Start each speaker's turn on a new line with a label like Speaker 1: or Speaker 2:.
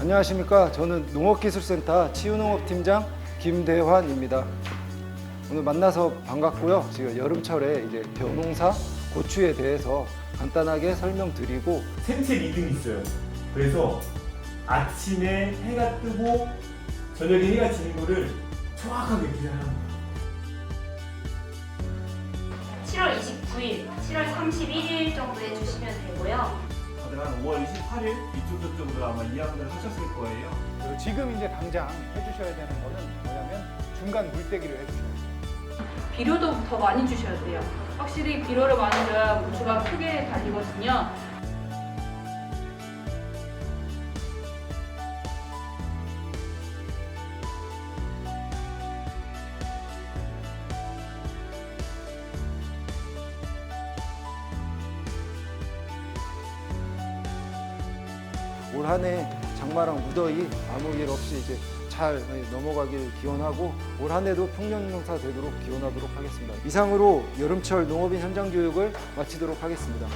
Speaker 1: 안녕하십니까. 저는 농업기술센터 치유농업팀장 김대환입니다. 오늘 만나서 반갑고요. 지금 여름철에 이제 벼농사, 고추에 대해서 간단하게 설명드리고
Speaker 2: 생체 리듬이 있어요. 그래서 아침에 해가 뜨고 저녁에 해가 지는 거를 정확하게 계산합니다.
Speaker 3: 7월 29일, 7월 31일 정도에 주시면 되고요.
Speaker 2: 다들 한 5월 28일 이쪽 저쪽으로 아마 이양을 하셨을 거예요.
Speaker 4: 그리고 지금 이제 당장 해주셔야 되는 거는 뭐냐면 중간 물때기를 해주셔야 돼요.
Speaker 5: 비료도 더 많이 주셔야 돼요. 확실히 비료를 많이 줘야 고추가 크게 달리거든요.
Speaker 1: 올 한 해 장마랑 무더위 아무 일 없이 이제 잘 넘어가길 기원하고 올 한 해도 풍년농사 되도록 기원하도록 하겠습니다. 이상으로 여름철 농업인 현장 교육을 마치도록 하겠습니다.